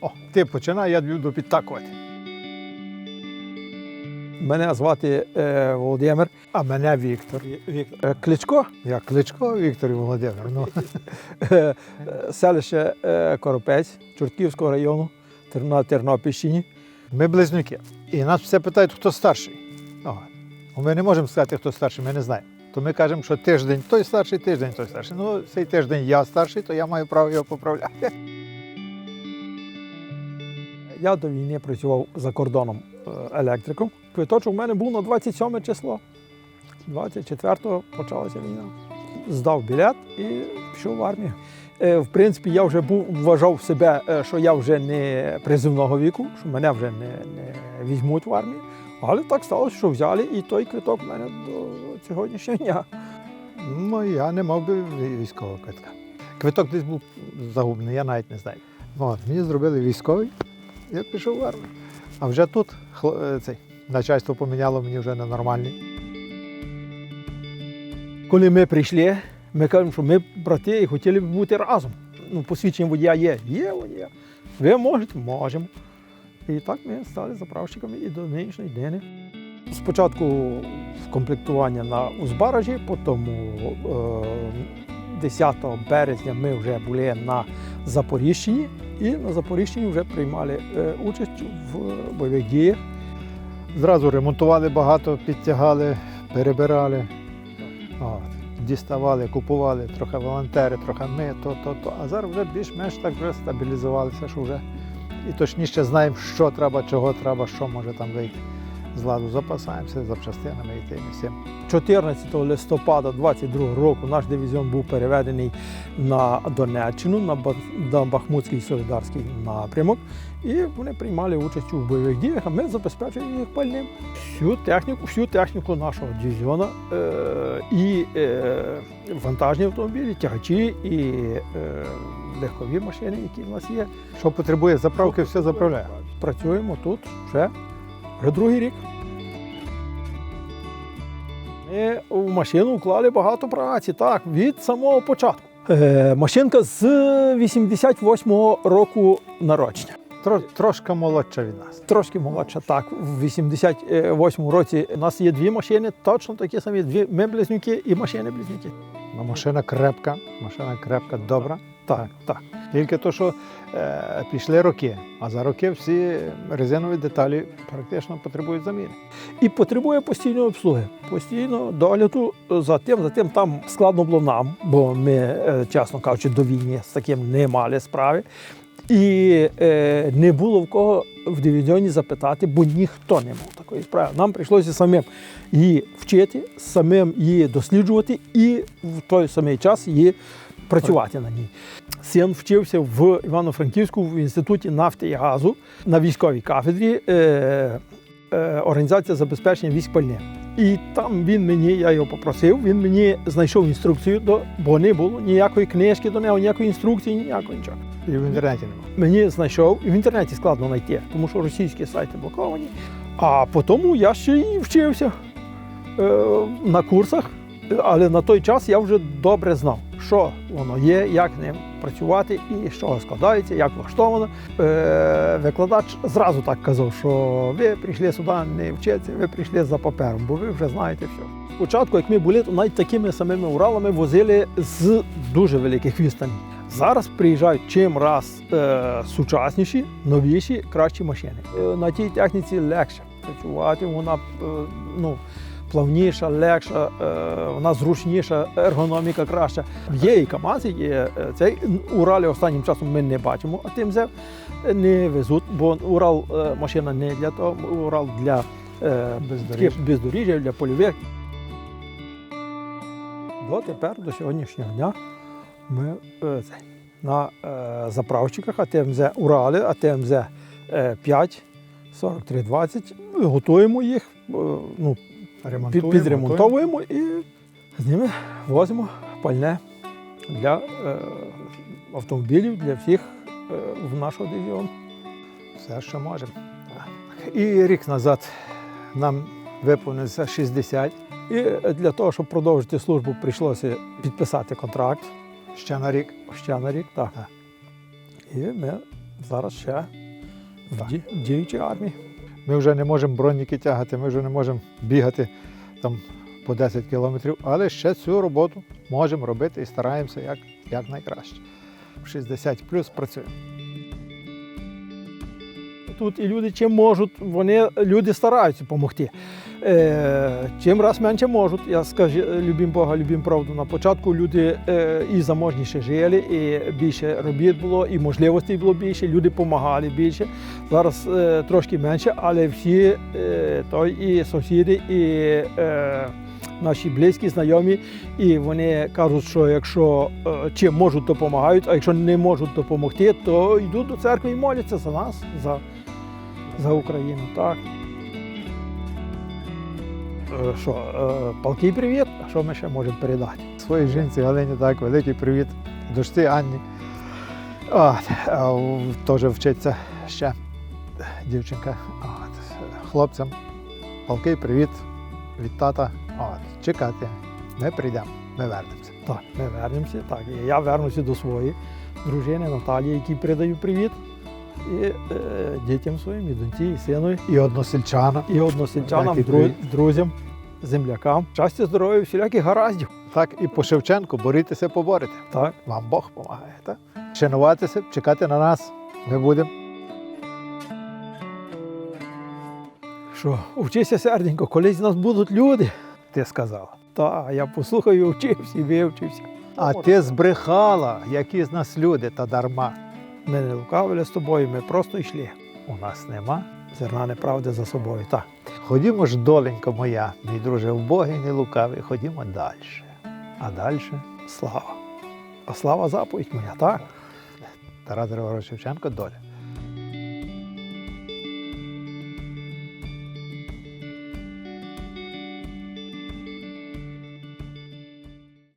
О, ти починай, я буду підтакувати. Мене звати е, Володимир, А мене Віктор. Віктор. Е, Кличко, Я кличко Віктор Володимир. Ну, е, селище е, Коропець Чортківського району на Тернопільщині. ми близнюки. І нас все питають, хто старший. О, ми не можемо сказати, хто старший, ми не знаємо. То ми кажемо, що тиждень той старший, тиждень той старший. Ну, цей тиждень я старший, то я маю право його поправляти. Я до війни працював за кордоном е, електриком. Квиточок у мене був на 27 число. 24-го почалася війна. Здав білет і пішов в армію. Е, В принципі, я вже був, вважав себе, е, що я вже не призивного віку, що мене вже не, не візьмуть в армію. Але так сталося, що взяли, і той квиток в мене до сьогоднішнього дня. Ну, я не мав би військового квитка. Квиток десь був загублений, я навіть не знаю. От, мені зробили військовий, я пішов в армію. А вже тут е, цей, начальство поміняло мені вже на нормальний. Коли ми прийшли, ми кажемо, що ми брати і хотіли б бути разом. Ну, посвідчення водія є. Є водія. Ви можете? Можемо. І так ми стали заправщиками і до нинішньої дні. Спочатку комплектування на Узбаражі, потім е, 10 березня ми вже були на Запоріжчині і на Запоріжчині вже приймали е, участь в бойових діях. Зразу ремонтували багато, підтягали, перебирали. От, діставали, купували, трохи волонтери, трохи ми, то, то, то. А зараз вже більш-менш так вже стабілізувалися, що вже і точніше знаємо, що треба, чого треба, що може там вийти. З ладу запасаємося запчастинами і тим всім. 14 листопада 22 року наш дивізіон був переведений на Донеччину, на, Бахмутський солідарський напрямок, і вони приймали участь у бойових діях, а ми забезпечуємо їх пальним. Всю техніку, всю техніку нашого дивізіону е, і е, вантажні автомобілі, тягачі, і е, легкові машини, які в нас є. Що потребує заправки, все заправляє. Працюємо тут вже, вже другий рік. Ми в машину вклали багато праці, так, від самого початку. Е, машинка з 88-го року народження. Тро, трошки молодша від нас. Трошки молодша, так. В 88-му році у нас є дві машини, точно такі самі. Дві ми близнюки і машини-близнюки. Ну, машина крепка, машина крепка, добра. Так, так. Тільки то, що е, пішли роки, а за роки всі резинові деталі практично потребують заміни. І потребує постійної обслуги, постійно догляду за тим, за тим там складно було нам, бо ми, е, чесно кажучи, до війни з таким не мали справи. І е, не було в кого в дивізіоні запитати, бо ніхто не мав такої справи. Нам прийшлося самим її вчити, самим її досліджувати і в той самий час її працювати на ній. Син вчився в Івано-Франківську в інституті нафти і газу на військовій кафедрі. Е, е, організація забезпечення військ пальним. І там він мені, я його попросив, він мені знайшов інструкцію, до, бо не було ніякої книжки до нього, ніякої інструкції, ніякого нічого. І в інтернеті немає. Мені знайшов, і в інтернеті складно знайти, тому що російські сайти блоковані. А потім я ще й вчився е, на курсах, але на той час я вже добре знав, що воно є, як ним працювати і з чого складається, як влаштовано. Е, викладач зразу так казав, що ви прийшли сюди не вчитися, ви прийшли за папером, бо ви вже знаєте все. Спочатку, як ми були, то навіть такими самими Уралами возили з дуже великих відстаней. Зараз приїжджають чим раз е, сучасніші, новіші, кращі машини. Е, на тій техніці легше працювати, вона е, ну, плавніша, легша, е, вона зручніша, ергономіка краща. Є і КАМАЗи, є е, цей Уралі останнім часом ми не бачимо, а тим зе не везуть, бо Урал е, машина не для того, Урал для Бездоріжжя. бездоріжжя, для польових. Дотепер, до сьогоднішнього дня, ми це, на е, заправщиках АТМЗ Урали, АТМЗ е, 5, 4320, готуємо їх, е, ну, Ремонтуємо, підремонтовуємо і з ними возимо пальне для е, автомобілів, для всіх е, в нашого дивізіону. Все, що можемо. І рік назад нам виповнилося 60, І для того, щоб продовжити службу, прийшлося підписати контракт ще на рік. ще на рік. Так. Так. І ми Зараз ще ді- в діючій армії. Ми вже не можемо броніки тягати, ми вже не можемо бігати там по 10 кілометрів, але ще цю роботу можемо робити і стараємося як, як найкраще. 60 плюс працюємо. Тут і люди чим можуть, вони люди стараються допомогти. Е, чим раз менше можуть, я скажу, любім Бога, любім правду. На початку люди е, і заможніше жили, і більше робіт було, і можливостей було більше, люди допомагали більше. Зараз е, трошки менше, але всі е, той, і сусіди, і е, наші близькі, знайомі, і вони кажуть, що якщо е, чим можуть, допомагають, а якщо не можуть допомогти, то йдуть до церкви і моляться за нас, за, за Україну. Так. Е, Що, е, палкий привіт, а що ми ще можемо передати? Своїй жінці Галині так, великий привіт. Дочці Анні. От, теж вчиться ще дівчинка. От, хлопцям. Палкий привіт від тата. От, чекати. Ми прийдемо, ми вернемося. Так, ми вернемося. Так, я вернуся до своєї дружини Наталії, якій передаю привіт. І е, дітям своїм, і доньці, і синові, І односельчанам. і односельчанам, Великий дру- друзям, землякам. Щастя, здоров'я, всіляких гараздів. Так, і по Шевченку борітеся, поборете. Так. Вам Бог допомагає. Так? Шануватися, чекати на нас. Ми будемо. Що, вчися серденько, колись з нас будуть люди, ти сказала. Та, я послухаю, вчився і вивчився. А ти збрехала, які з нас люди, та дарма. Ми не лукавили з тобою, ми просто йшли. У нас нема. Зерна неправди за собою. Так. Ходімо ж, доленька моя, мій друже, вбогий, не лукавий, ходімо далі. А далі Слава. А слава заповідь моя, так? Тарас Григорович Шевченко доля.